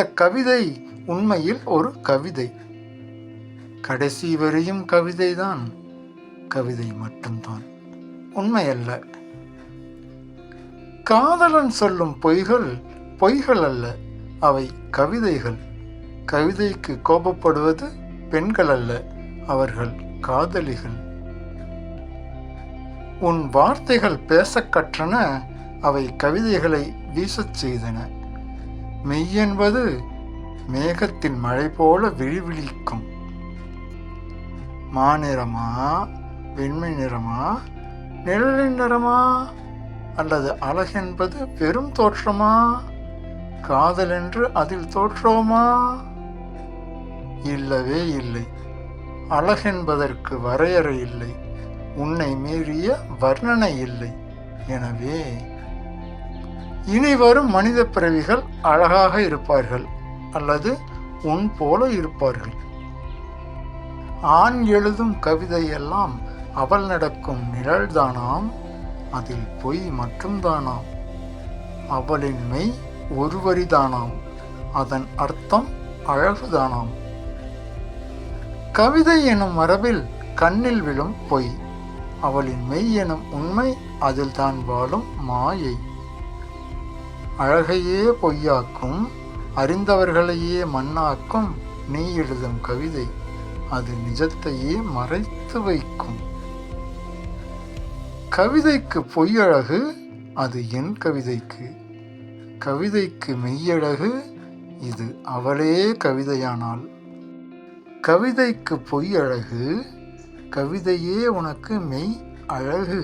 அந்த கவிதை உண்மையில் ஒரு கவிதை. கடைசி வரையும் கவிதைதான் கவிதை மட்டும்தான். உண்மையல்ல. காதலன் சொல்லும் பொய்கள் பொய்கள் அல்ல. அவை கவிதைகள். கவிதைக்கு கோபப்படுவது பெண்கள் அல்ல அவர்கள் காதலிகள். உன் வார்த்தைகள் பேசக் கற்றன அவை கவிதைகளை வீசச் செய்தன. மெய்யென்பது மேகத்தின் மழை போல விழிவிழிக்கும். மாநிறமா வெண்மை நிறமா நிழலின் நிறமா? அல்லது அழகென்பது வெறும் தோற்றமா? காதல் என்று அதில் தோற்றோமா? இல்லவே இல்லை. அழகென்பதற்கு வரையறை இல்லை. உன்னை மீறிய வர்ணனை இல்லை. எனவே இனி வரும் மனித பிறவிகள் அழகாக இருப்பார்கள் அல்லது உன் போல இருப்பார்கள். ஆண் எழுதும் கவிதையெல்லாம் அவள் நடக்கும் நிழல்தானாம் அதில் பொய் மட்டும்தானாம். அவளின் மெய் ஒருவரிதானாம் அதன் அர்த்தம் அழகுதானாம். கவிதை எனும் மரபில் கண்ணில் விழும் பொய் அவளின் மெய் எனும் உண்மை அதில்தான் வாழும் மாயை. அழகையே பொய்யாக்கும் அறிந்தவர்களையே மண்ணாக்கும் நீ எழுதும் கவிதை அது நிஜத்தையே மறைத்து வைக்கும். கவிதைக்கு பொய்யழகு அது என் கவிதைக்கு. கவிதைக்கு மெய்யழகு இது அவளே கவிதையானால். கவிதைக்கு பொய்யழகு கவிதையே உனக்கு மெய் அழகு.